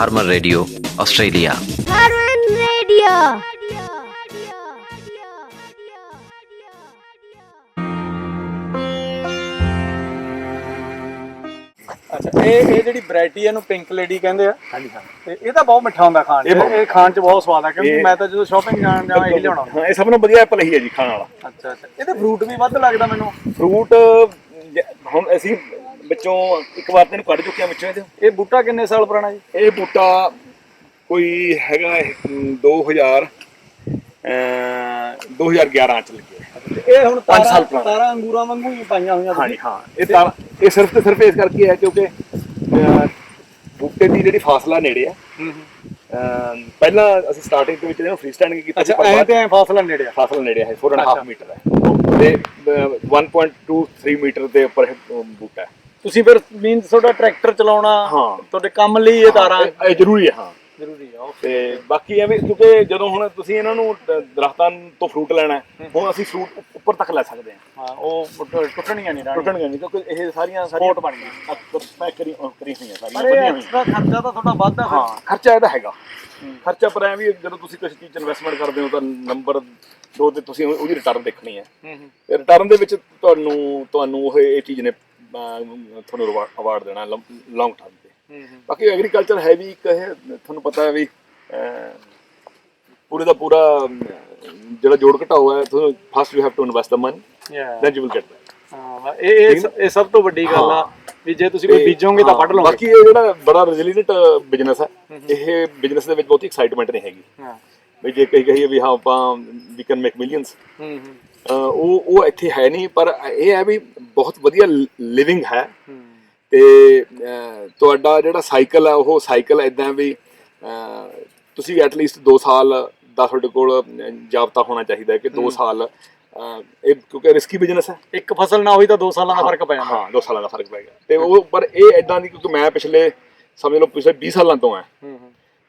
Harman radio Australia. Harman Radio. ਇਹ ਇਹ ਜਿਹੜੀ ਵੈਰਾਈਟੀ ਇਹਨੂੰ ਪਿੰਕ ਲੇਡੀ ਕਹਿੰਦੇ ਆ। ਹਾਂਜੀ ਹਾਂ। ਤੇ ਇਹ ਤਾਂ ਬਹੁਤ ਮਿੱਠਾ ਹੁੰਦਾ ਖਾਣ 'ਚ। ਇਹ ਖਾਣ 'ਚ ਬਹੁਤ ਸਵਾਦ ਆ ਕਿਉਂਕਿ ਇਹ- ਮੈਂ ਤਾਂ ਜਦੋਂ ਸ਼ਾਪਿੰਗ ਜਾਣ ਜਾਵਾਂ ਇਹ ਲਿਆਉਣਾ ਹੁੰਦਾ। ਹਾਂ ਇਹ ਸਭ ਤੋਂ ਵਧੀਆ ਐਪਲ ਹੀ ਹੈ ਜੀ ਖਾਣ ਵਾਲਾ। ਅੱਛਾ ਅੱਛਾ। ਇਹਦੇ ਫਰੂਟ ਵੀ ਵੱਧ ਲੱਗਦਾ ਮੈਨੂੰ। ਫਰੂਟ ਹੁਣ ਅਸੀਂ ਵਿੱਚੋਂ ਇੱਕ ਵਾਰ ਤੈਨੂੰ ਕੱਢ ਚੁੱਕੇ ਆ ਵਿੱਚੋਂ ਇਹਦੇ। ਇਹ ਬੂਟਾ ਕਿੰਨੇ ਸਾਲ ਪੁਰਾਣਾ ਜੀ? ਇਹ ਬੂਟਾ ਕੋਈ ਹੈਗਾ ਇਹ, ਅਮ, 2000 ਅਹ 2011 ਚ ਲੱਗਿਆ। ਇਹ ਹੁਣ ਪੰਜ ਸਾਲ ਪੁਰਾਣਾ। ਤਾਰਾਂ ਅੰਗੂਰਾਂ ਵਾਂਗੂ ਹੀ ਪਾਈਆਂ ਹੋਈਆਂ ਹਾਂਜੀ ਹਾਂ। ਇਹ ਤਾਂ ਇਹ ਸਿਰਫ ਤੇ ਸਿਰਫ ਇਸ ਕਰਕੇ ਹੈ ਕਿਉਂਕਿ ਬੂਟੇ ਦੀ ਜਿਹੜੀ ਫਾਸਲਾ ਨੇੜੇ ਆ। ਪਹਿਲਾਂ ਅਸੀਂ ਸਟਾਰਟਿੰਗ ਦੇ ਵਿੱਚ ਇਹਨੂੰ ਫ੍ਰੀ ਸਟੈਂਡਿੰਗ ਕੀਤਾ ਸੀ, ਅੱਛਾ ਐ ਤੇ ਐ ਫਾਸਲਾ ਨੇੜੇ ਆ। ਫਾਸਲਾ ਨੇੜੇ ਹੈ 4.5 ਮੀਟਰ ਹੈ ਤੇ ਅਹ, 1.23 ਮੀਟਰ ਦੇ ਉੱਪਰ ਇਹ ਬੂਟਾ ਹੈ। ਤੁਸੀਂ ਫਿਰ ਮੀਨ ਤੁਹਾਡਾ ਟਰੈਕਟਰ ਚਲਾਉਣਾ ਹਾਂ। ਤੁਹਾਡੇ ਕੰਮ ਲਈ ਇਹ ਤਾਰਾਂ ਇਹ- ਇਹ ਜ਼ਰੂਰੀ ਹੈ ਹਾਂ। ਜ਼ਰੂਰੀ ਆ ਤੇ ਬਾਕੀ ਐਵੇਂ ਕਿਉਂਕਿ ਜਦੋਂ ਹੁਣ ਤੁਸੀਂ ਇਹਨਾਂ ਨੂੰ ਦ- ਦਰਖਤਾਂ ਤੋਂ ਫਰੂਟ ਲੈਣਾ ਹੈ, ਹੁਣ ਅਸੀਂ ਫਰੂਟ ਉੱਪਰ ਤੱਕ ਲੈ ਸਕਦੇ ਹਾਂ। ਹਾਂ ਉਹ ਟੁੱਟ- ਟੁੱਟਣੀਆਂ ਨਹੀਂ ਰਾਣੀਆਂ ਟੁੱਟਣਗੇ ਨਹੀਂ ਕਿਉਂਕਿ ਇਹ ਸਾਰੀਆਂ Support ਬਣ ਗਈ। ਪੈਕ ਕਰੀ ਕਰੀ ਹੋਈਆਂ ਸਾਰੀਆਂ ਪਰ ਇਹ ਬਣੀਆਂ ਹੋਈਆਂ। ਐਕਸਟਰਾ ਖਰਚਾ ਤਾਂ ਤੁਹਾਡਾ ਵੱਧ ਆ ਹਾਂ ਖਰਚਾ ਇਹਦਾ ਹੈਗਾ। ਖਰਚਾ ਪਰ ਐ ਵੀ ਜਦੋਂ ਤੁਸੀਂ ਕਿਸੇ ਚੀਜ਼ 'ਚ ਇਨਵੈਸਟਮੈਂਟ ਕਰਦੇ ਹੋ ਤਾਂ ਨੰਬਰ ਦੋ ਤੇ ਤੁਸੀਂ ਉਹਦੀ ਰਿਟਰਨ ਦੇਖਣੀ ਹੈ। ਰਿਟਰਨ ਦੇ ਵਿੱਚ ਤੁਹਾਨੂੰ ਤੁਹਾਨੂੰ ਉਹ ਇਹ ਚੀਜ਼ ਨੇ ਅਹ, ਤੁਹਾਨੂੰ ਅਵਾਰਡ ਦੇਣਾ ਲੌਂਗ ਟਰਮ ਬਾਕੀ ਐਗਰੀਕਲਚਰ ਹੈ ਵੀ ਇੱਕ ਇਹ ਤੁਹਾਨੂੰ ਪਤਾ ਹੈ ਵੀ ਪੂਰੇ ਦਾ ਪੂਰਾ ਜਿਹੜਾ ਜੋੜ ਘਟਾਓ ਹੈ ਤੁਹਾਨੂੰ first you have to invest the money. Then you will get ਹਾਂ ਇਹ ਇਹ ਸਭ ਤੋਂ ਵੱਡੀ ਗੱਲ ਆ ਵੀ ਜੇ ਤੁਸੀਂ ਕੋਈ ਬੀਜੋਗੇ ਤਾਂ ਵੱਢ ਲਓਗੇ। ਬਾਕੀ ਇਹ ਜਿਹੜਾ ਬੜਾ ਰੈਜ਼ਿਲੀਐਂਟ ਬਿਜ਼ਨਸ ਹੈ ਇਹ ਬਿਜ਼ਨਸ ਦੇ ਵਿੱਚ ਬਹੁਤੀ ਐਕਸਾਈਟਮੈਂਟ ਨਹੀਂ ਹੈਗੀ। ਹਾਂ। ਵੀ ਜੇ ਕਹੀ ਕਹੀਏ ਵੀ ਹਾਂ ਆਪਾਂ ਵੀ ਕੈਨ ਮੇਕ ਮਿਲੀਅਨਸ ਹੂੰ ਹੂੰ। ਉਹ ਉਹ ਇੱਥੇ ਹੈ ਨਹੀਂ ਪਰ ਇਹ ਹੈ ਵੀ ਬਹੁਤ ਵਧੀਆ ਲਿਵਿੰਗ ਹੈ। ਹੂੰ। ਤੇ ਤੁਹਾਡਾ ਜਿਹੜਾ ਸਾਈਕਲ ਹੈ ਉਹ ਸਾਈਕਲ ਇਦਾਂ ਵੀ ਤੁਸੀਂ ਐਟਲੀਸਟ 2 ਸਾਲ ਦਾ ਤੁਹਾਡੇ ਕੋਲ ਜਾਬਤਾ ਹੋਣਾ ਚਾਹੀਦਾ ਹੈ ਕਿ 2 ਸਾਲ ਇਹ ਕਿਉਂਕਿ ਰਿਸਕੀ ਬਿਜ਼ਨਸ ਹੈ? ਇੱਕ ਫਸਲ ਨਾ ਹੋਈ ਤਾਂ 2 ਸਾਲਾਂ ਦਾ ਫ਼ਰਕ ਪੈ ਜਾਂਦਾ। ਹਾਂ 2 ਸਾਲਾਂ ਦਾ ਫ਼ਰਕ ਪੈ ਗਿਆ। ਤੇ ਉਹ ਪਰ ਇਹ ਇਦਾਂ ਦੀ ਕਿਉਂਕਿ ਮੈਂ ਪਿਛਲੇ ਸਮਝ ਲਓ ਪਿਛਲੇ 20 ਸਾਲਾਂ ਤੋਂ ਆ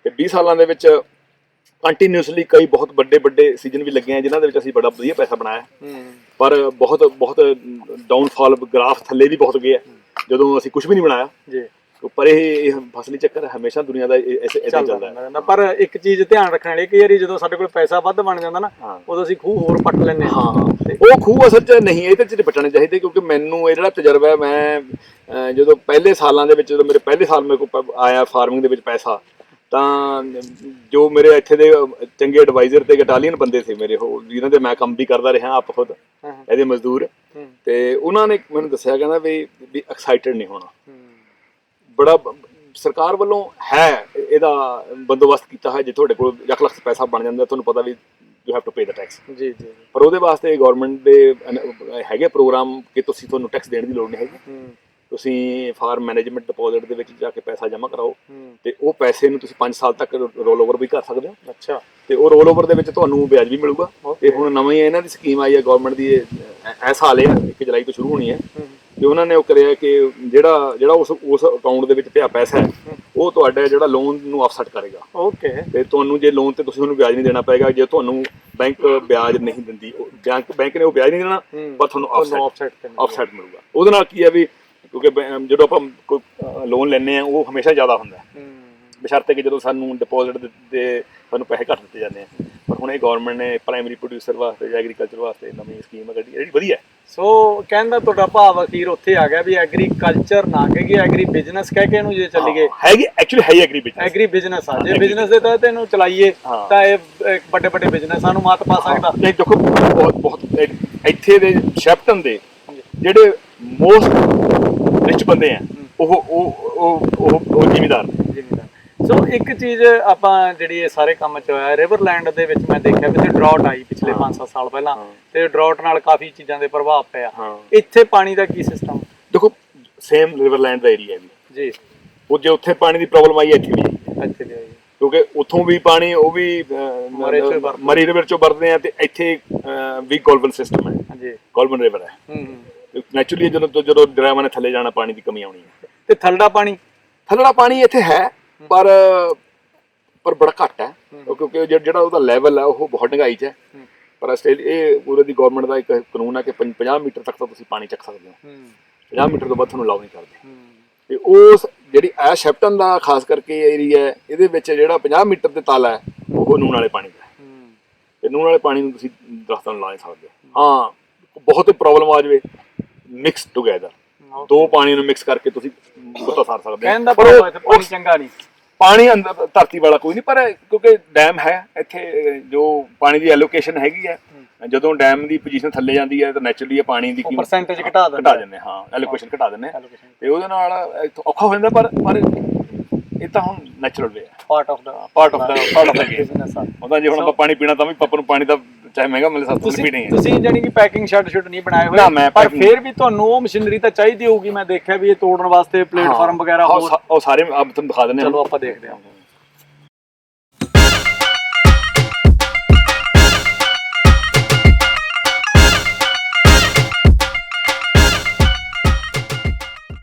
ਤੇ 20 ਸਾਲਾਂ ਦੇ ਵਿੱਚ ਕੰਟੀਨਿਊਸਲੀ ਕਈ ਬਹੁਤ ਵੱਡੇ ਵੱਡੇ ਸੀਜ਼ਨ ਵੀ ਲੱਗੇ ਆ ਜਿਨ੍ਹਾਂ ਦੇ ਵਿੱਚ ਅਸੀਂ ਬੜਾ ਵਧੀਆ ਪੈਸਾ ਬਣਾਇਆ। ਪਰ ਬਹੁਤ ਬਹੁਤ ਡਾਊਨਫਾਲ ਗ੍ਰਾਫ ਥੱਲੇ ਵੀ ਬਹੁਤ ਗਏ ਆ। ਜਦੋਂ ਅਸੀਂ ਕੁਝ ਵੀ ਨਹੀਂ ਬਣਾਇਆ ਜੀ ਪਰ ਇਹ ਇਹ ਫਸਲੀ ਚੱਕਰ ਹਮੇਸ਼ਾ ਦੁਨੀਆ ਦਾ ਇਦਾਂ ਚੱਲਦਾ ਹੈ। ਪਰ ਇੱਕ ਚੀਜ਼ ਧਿਆਨ ਰੱਖਣ ਵਾਲੀ ਕਈ ਵਾਰੀ ਜਦੋਂ ਸਾਡੇ ਕੋਲ ਪੈਸਾ ਵੱਧ ਬਣ ਜਾਂਦਾ ਨਾ। ਉਦੋਂ ਅਸੀਂ ਖੂਹ ਹੋਰ ਪੱਟ ਲੈਂਦੇ ਹਾਂ ਹਾਂ ਉਹ ਖੂਹ ਅਸਲ 'ਚ ਨਹੀਂ ਇਹਦੇ 'ਚ ਪਟਣੇ ਚਾਹੀਦੇ ਕਿਉਂਕਿ ਮੈਨੂੰ ਇਹ ਜਿਹੜਾ ਤਜਰਬਾ ਹੈ ਮੈਂ ਜਦੋਂ ਪਹਿਲੇ ਸਾਲਾਂ ਦੇ ਵਿੱਚ ਜਦੋਂ ਮੇਰੇ ਪਹਿਲੇ ਸਾਲ ਮੇਰੇ ਕੋਲ ਆਇਆ ਫਾਰਮਿੰਗ ਦੇ ਵਿੱਚ ਪੈਸਾ ਤਾਂ ਜੋ ਮੇਰੇ ਇੱਥੇ ਦੇ ਚੰਗੇ ਐਡਵਾਈਜ਼ਰ ਤੇ ਇਟਾਲੀਅਨ ਬੰਦੇ ਸੀ ਮੇਰੇ ਉਹ ਜਿਨ੍ਹਾਂ ਦੇ ਮੈਂ ਕੰਮ ਵੀ ਕਰਦਾ ਰਿਹਾ ਆਪ ਖੁਦ। ਇਹਦੇ ਮਜ਼ਦੂਰ। ਤੇ ਉਹਨਾਂ ਨੇ ਮੈਨੂੰ ਦੱਸਿਆ ਕਹਿੰਦਾ ਵੀ ਵੀ ਐਕਸਾਈਟਡ ਨਹੀਂ ਹੋਣਾ। ਬੜਾ ਸਰਕਾਰ ਵੱਲੋਂ ਹੈ ਇਹਦਾ ਬੰਦੋਬਸਤ ਕੀਤਾ ਹੈ ਜੇ ਤੁਹਾਡੇ ਕੋਲ ਲੱਖ ਲੱਖ ਪੈਸਾ ਬਣ ਜਾਂਦਾ ਤੁਹਾਨੂੰ ਪਤਾ ਵੀ you have to pay the tax ਜੀ ਜੀ। ਪਰ ਉਹਦੇ ਵਾਸਤੇ ਗਵਰਨਮੈਂਟ ਦੇ ਹੈਗੇ ਪ੍ਰੋਗਰਾਮ ਕਿ ਤੁਸੀਂ ਤੁਹਾਨੂੰ ਟੈਕਸ ਦੇਣ ਦੀ ਲੋੜ ਨਹੀਂ ਹੈਗੀ। ਤੁਸੀਂ ਫਾਰਮ ਮੈਨੇਜਮੈਂਟ ਡਿਪੋਜ਼ਿਟ ਦੇ ਵਿੱਚ ਜਾ ਕੇ ਪੈਸਾ ਜਮ੍ਹਾਂ ਕਰਾਓ ਤੇ ਉਹ ਪੈਸੇ ਨੂੰ ਤੁਸੀਂ 5 ਸਾਲ ਤੱਕ ਰੋਲ ਓਵਰ ਵੀ ਕਰ ਸਕਦੇ ਹੋ। ਅੱਛਾ। ਤੇ ਉਹ ਰੋਲ ਓਵਰ ਦੇ ਵਿੱਚ ਤੁਹਾਨੂੰ ਵਿਆਜ ਵੀ ਮਿਲੂਗਾ। ਤੇ ਹੁਣ ਨਵੀਂ ਇਹਨਾਂ ਦੀ ਸਕੀਮ ਆਈ ਹੈ ਗਵਰਨਮੈਂਟ ਦੀ ਇਹ ਸਾਲ ਹੈ 1 ਜੁਲਾਈ ਤੋਂ ਸ਼ੁਰੂ ਹੋਣੀ ਹੈ। ਤੇ ਉਹਨਾਂ ਨੇ ਉਹ ਕਰਿਆ ਕਿ ਜਿਹੜਾ ਜਿਹੜਾ ਉਸ ਉਸ ਅਕਾਊਂਟ ਦੇ ਵਿੱਚ ਪਿਆ ਪੈਸਾ ਹੈ ਉਹ ਤੁਹਾਡਾ ਜਿਹੜਾ ਲੋਨ ਨੂੰ ਆਫਸੈਟ ਕਰੇਗਾ। ਓਕੇ ਤੇ ਤੁਹਾਨੂੰ ਜੇ ਲੋਨ ਤੇ ਤੁਸੀਂ ਉਹਨੂੰ ਵਿਆਜ ਨਹੀਂ ਦੇਣਾ ਪਏਗਾ ਜੇ ਤੁਹਾਨੂੰ ਬੈਂਕ ਵਿਆਜ ਨਹੀਂ ਦਿੰਦੀ ਬੈਂਕ ਬੈਂਕ ਨੇ ਉਹ ਵਿਆਜ ਨਹੀਂ ਦੇਣਾ ਪਰ ਤੁਹਾਨੂੰ ਆਫਸੈਟ ਆਫਸੈਟ ਮਿਲੂਗਾ। ਉਹਦੇ ਨਾਲ ਕੀ ਹੈ ਵੀ ਕਿਉਂਕਿ ਬੈ- ਜਦੋਂ ਆਪਾਂ ਕੋਈ ਲੋਨ ਲੈਂਦੇ ਆ ਉਹ ਹਮੇਸ਼ਾ ਜ਼ਿਆਦਾ ਹੁੰਦਾ। ਹੈ। ਹੂੰ ਬਸ਼ਰਤੇ ਕਿ ਜਦੋਂ ਸਾਨੂੰ ਡਿਪੋਜ਼ਿਟ ਦੇ ਸਾਨੂੰ ਪੈਸੇ ਘੱਟ ਦਿੱਤੇ ਜਾਂਦੇ ਆ। ਪਰ ਹੁਣ ਇਹ ਗਵਰਨਮੈਂਟ ਨੇ ਪ੍ਰਾਇਮਰੀ ਪ੍ਰੋਡਿਊਸਰ ਵਾਸਤੇ ਜਾਂ ਐਗਰੀਕਲਚਰ ਵਾਸਤੇ ਨਵੀਂ ਸਕੀਮ ਕੱਢੀ ਹੈ ਜਿਹੜੀ ਵਧੀਆ ਹੈ। ਸੋ ਕਹਿੰਦਾ ਤੁਹਾਡਾ ਭਾਵ ਅਖੀਰ ਉੱਥੇ ਆ ਗਿਆ ਵੀ ਐਗਰੀਕਲਚਰ ਨਾ ਕਹੇਗੀ ਐਗਰੀ ਬਿਜ਼ਨਸ ਕਹਿ ਕੇ ਇਹਨੂੰ ਜੇ ਚੱਲੀਏ ਹੈਗੀ ਐਕਚੁਅਲੀ ਹੈ ਐਗਰੀ ਬਿਜ਼ਨਸ ਐਗਰੀ ਬਿਜ਼ਨਸ ਆ। ਜੇ ਬਿਜ਼ਨਸ ਦੇ ਤਹਿਤ ਇਹਨੂੰ ਚਲਾਈਏ ਹਾਂ। ਤਾਂ ਇਹ ਵੱਡੇ ਵੱਡੇ ਬਿਜ਼ਨਸਾਂ ਨੂੰ ਮਾਤ ਪਾ ਸਕਦਾ। ਨਹੀਂ ਦੇਖੋ ਬਹੁਤ ਬਹੁਤ ਇੱਥੇ ਦੇ ਸ਼ੈਪਟਨ ਦੇ ਜਿਹੜੇ ਮੋਸਟ ਰਿਚ ਬੰਦੇ ਆ। ਉਹ ਉਹ ਉਹ ਉਹ ਜ਼ਿਮੀਦਾਰ। ਜ਼ਿਮੀਂਦਾਰ। ਸੋ ਇੱਕ ਚੀਜ਼ ਆਪਾਂ ਜਿਹੜੀ ਇਹ ਸਾਰੇ ਕੰਮ ਚ ਹੋਇਆ ਰਿਵਰਲੈਂਡ ਦੇ ਵਿੱਚ ਮੈਂ ਦੇਖਿਆ ਵੀ ਤੇ ਡਰਾਟ ਆਈ ਪਿਛਲੇ 5-7 ਸਾਲ ਪਹਿਲਾਂ। ਤੇ ਡਰਾਟ ਨਾਲ ਕਾਫੀ ਚੀਜ਼ਾਂ ਦੇ ਪ੍ਰਭਾਵ ਪਿਆ। ਇੱਥੇ ਪਾਣੀ ਦਾ ਕੀ ਸਿਸਟਮ ਦੇਖੋ ਸੇਮ ਰਿਵਰਲੈਂਡ ਦਾ ਏਰੀਆ ਵੀ ਜੀ। ਉਹ ਜੇ ਉੱਥੇ ਪਾਣੀ ਦੀ ਪ੍ਰੋਬਲਮ ਆਈ ਇੱਥੇ ਵੀ। ਇੱਥੇ ਦੀ ਆਈ। ਕਿਉਂਕਿ ਉੱਥੋਂ ਵੀ ਪਾਣੀ ਉਹ ਵੀ ਮਰੇ ਰਿਵਰ ਚੋਂ ਵਰਤਦੇ। ਆ ਤੇ ਇੱਥੇ ਵੀ ਗੋਲਬਨ ਸਿਸਟਮ ਹੈ। ਹਾਂਜੀ ਗੋਲਬਨ ਰਿਵਰ ਹੂੰ ਹੂੰ। ਨੈਚੁਰਲੀ ਜਦੋਂ ਤੋਂ ਜਦੋਂ ਡਰਾਈਵਰ ਨੇ ਥੱਲੇ ਜਾਣਾ ਪਾਣੀ ਦੀ ਕਮੀ ਆਉਣੀ ਹੈ। ਤੇ ਥਲੜਾ ਪਾਣੀ? ਥੱਲੜਾ ਪਾਣੀ ਇੱਥੇ ਹੈ ਪਰ ਪਰ ਬੜਾ ਘੱਟ ਹੈ। ਕਿਉਂਕਿ ਜਿਹੜਾ ਉਹਦਾ ਲੈਵਲ ਹੈ ਉਹ ਬਹੁਤ ਡੰਗਾਈ 'ਚ ਹੈ। ਪਰ ਸਟਿਲ ਇਹ ਪੂਰੇ ਦੀ ਗਵਰਨਮੈਂਟ ਦਾ ਇੱਕ ਕਾਨੂੰਨ ਹੈ ਕਿ 50 ਮੀਟਰ ਤੱਕ ਤਾਂ ਤੁਸੀਂ ਪਾਣੀ ਚੱਕ ਸਕਦੇ ਹੋ। ਹੂੰ। 50 ਮੀਟਰ ਤੋਂ ਵੱਧ ਤੁਹਾਨੂੰ ਅਲਾਉ ਨਹੀਂ ਕਰਦੇ। ਤੇ ਉਸ ਜਿਹੜੀ ਆ ਸ਼ੈਪਟਨ ਦਾ ਖਾਸ ਕਰਕੇ ਏਰੀਆ ਹੈ ਇਹਦੇ ਵਿੱਚ ਜਿਹੜਾ 50 ਮੀਟਰ ਤੇ ਤਾਲਾ ਹੈ ਉਹ ਨੂਨ ਵਾਲੇ ਪਾਣੀ ਦਾ ਤੇ ਨੂਨ ਵਾਲੇ ਪਾਣੀ ਨੂੰ ਤੁਸੀਂ ਦਰਖਤਾਂ ਨੂੰ ਲਾ ਨਹੀਂ ਸਕਦੇ। ਹਾਂ। ਬਹੁਤ ਪ੍ਰੋਬਲਮ ਆ ਜਾਵੇ। ਮਿਕਸ ਟੁਗੇਦਰ ਦੋ ਪਾਣੀ ਨੂੰ ਮਿਕਸ ਕਰਕੇ ਤੁਸੀਂ ਬੁੱਤਾ ਸਾਰ ਸਕਦੇ ਦਾ ਪਰ ਉਹ- ਇੱਥੇ ਪਾਣੀ ਚੰਗਾ ਨਹੀਂ। ਪਾਣੀ ਅੰਦਰ ਧਰਤੀ ਵਾਲਾ ਕੋਈ ਨਹੀਂ ਪਰ ਕਿਉਂਕਿ ਡੈਮ ਹੈ ਇੱਥੇ ਜੋ ਪਾਣੀ ਦੀ ਐਲੋਕੇਸ਼ਨ ਹੈਗੀ ਹੈ ਜਦੋਂ ਡੈਮ ਦੀ ਪੋਜੀਸ਼ਨ ਥੱਲੇ ਜਾਂਦੀ ਹੈ ਤਾਂ ਨੈਚੁਰਲੀ ਪਾਣੀ ਦੀ ਕੀਮਤ percentage ਘਟਾ ਦਿੰਦੇ। ਘਟਾ ਦਿੰਦੇ ਹਾਂ ਐਲੋਕੇਸ਼ਨ ਘਟਾ ਦਿੰਦੇ। ਹਾਂ। ਤੇ ਉਹਦੇ ਨਾਲ ਇੱਥੋਂ ਔਖਾ ਹੋ ਜਾਂਦਾ ਪਰ ਪਰ ਇਹ ਤਾਂ ਹੁਣ ਨੈਚੁਰਲ ਵੇ ਹੈ। Part of the part of the part of the business ਆ ਉਹਦਾ ਜੇ ਹੁਣ ਆਪਾਂ ਪਾਣੀ ਪੀਣਾ ਤਾਂ ਵੀ ਪਾਪਾ ਨੂੰ ਪਾਣੀ ਦਾ ਚਾਹੇ ਮਹਿੰਗਾ ਮਿਲੇ ਸਸਤਾ ਤੁਸੀਂ ਪੀਣਾ ਹੀ ਹੈ। ਤੁਸੀਂ ਜਾਨੀ ਕਿ ਪੈਕਿੰਗ ਸ਼ੈਡ ਸ਼ੁੱਡ ਨਹੀਂ ਬਣਾਏ ਨਾ, ਹੋਏ ਮੈਂ ਪਰ packing- ਫਿਰ ਵੀ ਤੁਹਾਨੂੰ ਉਹ ਮਸ਼ੀਨਰੀ ਤਾਂ ਚਾਹੀਦੀ ਹੋਊਗੀ ਮੈਂ ਦੇਖਿਆ ਵੀ ਇਹ ਤੋੜਨ ਵਾਸਤੇ ਪਲੇਟਫਾਰਮ ਵਗੈਰਾ ਹੋਰ ਉਹ ਸਾਰੇ ਆਪ ਤੁਹਾਨੂੰ ਦਿਖਾ ਦਿੰਦੇ ਹਾਂ। ਚਲੋ ਆਪਾਂ ਦੇਖਦੇ ਹਾਂ।